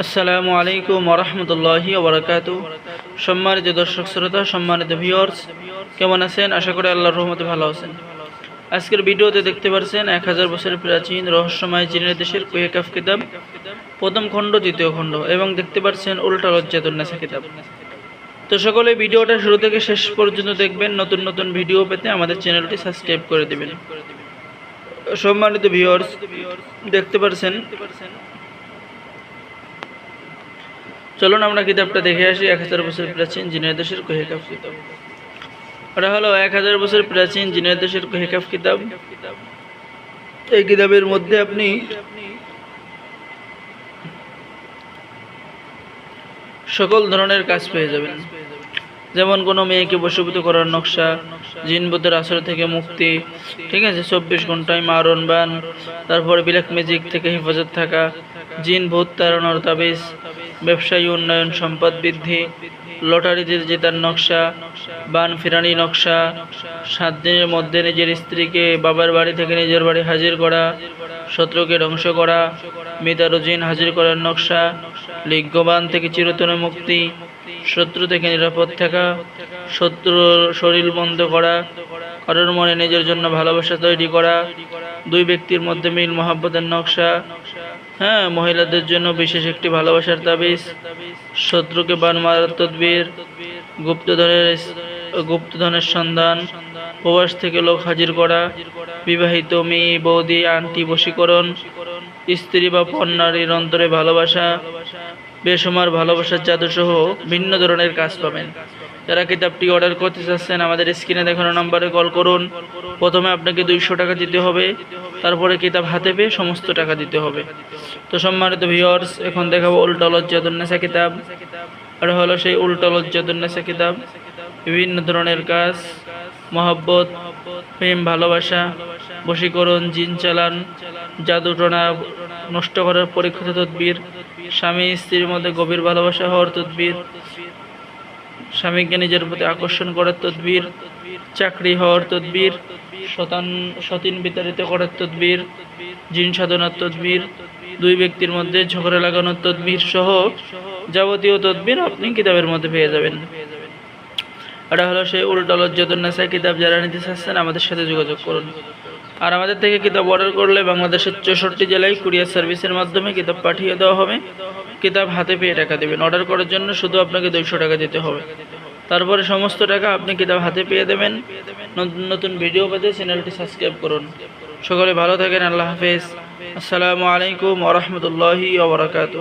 আসসালামু আলাইকুম ওরহমতুল্লাহি ওবরাকাত সম্মানিত দর্শক শ্রোতা, সম্মানিত ভিউয়ার্স কেমন আছেন? আশা করি আল্লাহর রহমতে ভালো আছেন। আজকের ভিডিওতে দেখতে পাচ্ছেন এক হাজার বছরের প্রাচীন রহস্যময় চীনের দেশের কুয়েকাফ কিতাব। প্রথম খণ্ড, দ্বিতীয় খণ্ড, এবং দেখতে পাচ্ছেন উল্টা লজ্জাতুন্নেসা কিতাব। তো সকলে ভিডিওটা শুরু থেকে শেষ পর্যন্ত দেখবেন। নতুন নতুন ভিডিও পেতে আমাদের চ্যানেলটি সাবস্ক্রাইব করে দেবেন। সম্মানিত ভিওর্স দেখতে পাচ্ছেন চলুন আমরা কিতাবটা দেখে আসি, এক হাজার বছর প্রাচীন জিনের দেশের কোহেকাফ কিতাব। ওটা হলো এক হাজার বছর প্রাচীন জিনের দেশের কোহেকাফ কিতাব। এই কিতাবের মধ্যে আপনি সকল ধরনের কাজ পেয়ে যাবেন। যেমন কোনো মেয়েকে বশীভূত করার নকশা জিনবুতের আসর থেকে মুক্তি, ঠিক আছে, চব্বিশ ঘন্টায় মারণ বান, তারপরে ব্ল্যাক ম্যাজিক থেকে হেফাজত থাকা, জিন ভূত তাড়ানোর তাবিজ ব্যবসায়ী উন্নয়ন সম্পদ বৃদ্ধি লটারিতে জেতার নকশা, বান ফেরানি নকশা, সাত দিনের মধ্যে নিজের স্ত্রীকে বাবার বাড়ি থেকে নিজের বাড়ি হাজির করা, শত্রুকে ধ্বংস করা মিতার জিন হাজির করার নকশা, লিজ্ঞবান থেকে চিরতনে মুক্তি, শত্রু থেকে নিরাপদ থাকা, শত্রুর শরীর বন্ধ করা, কারোর মনে নিজের জন্য ভালোবাসা তৈরি করা, দুই ব্যক্তির মধ্যে মিল মহাব্বতের নকশা হ্যাঁ মহিলাদের জন্য বিশেষ একটি ভালোবাসার তাবিজ, শত্রুকে বান মারার তদবির, গুপ্তধনের গুপ্তধনের সন্ধান, প্রবাস থেকে লোক হাজির করা, বিবাহিত মেয়ে, বৌদি, আন্টি বশীকরণ, স্ত্রী বা পণ্যারীর অন্তরে ভালোবাসা বেসমার ভালোবাসার জাদুসহ ভিন্ন ধরনের কাজ পাবেন। যারা কিতাবটি অর্ডার করতে চাচ্ছেন, আমাদের স্ক্রিনে দেখানো নাম্বারে কল করুন। প্রথমে আপনাকে দুইশো টাকা দিতে হবে। তারপরে কিতাব হাতে পেয়ে সমস্ত টাকা দিতে হবে। তো সম্মানিত ভিওর্স এখন দেখাবো উল্টা লজ্জাতুন্নেসা কিতাব। এটা হলো সেই উল্টা লজ্জাতুন্নেসা কিতাব। বিভিন্ন ধরনের কাজ। মহব্বত, প্রেম, ভালোবাসা, বশীকরণ, জিন চালান জাদুটনা নষ্ট করার পরীক্ষিত তদ্বির, স্বামী, স্ত্রীর মধ্যে গভীর ভালোবাসা হওয়ার তদ্বির, স্বামীকে নিজের প্রতি আকর্ষণ করার তদ্বির, চাকরি হওয়ার তদ্বির, শতান, সতীন বিতাড়িত করার তদ্বির, জিন সাধনার তদ্বির, দুই ব্যক্তির মধ্যে ঝগড়া লাগানোর তদ্বির সহ যাবতীয় তদ্বির আপনি কিতাবের মধ্যে পেয়ে যাবেন। এটা হলো সেই উল্টা লজ্জাতুন্নেসা কিতাব যারা নিতে চাচ্ছেন, আমাদের সাথে যোগাযোগ করুন। আর আমাদের থেকে কিতাব অর্ডার করলে বাংলাদেশের চৌষট্টি জেলায় কুরিয়ার সার্ভিসের মাধ্যমে কিতাব পাঠিয়ে দেওয়া হবে। কিতাব হাতে পেয়ে টাকা দেবেন। অর্ডার করার জন্য শুধু আপনাকে দুইশো টাকা দিতে হবে। তারপরে সমস্ত টাকা আপনি কিতাব হাতে পেয়ে দেবেন। নতুন নতুন ভিডিও পেতে চ্যানেলটি সাবস্ক্রাইব করুন। সকলে ভালো থাকেন, আল্লাহ হাফেজ। আসসালামু আলাইকুম ওরহমতুল্লাহি ওবরাকাতু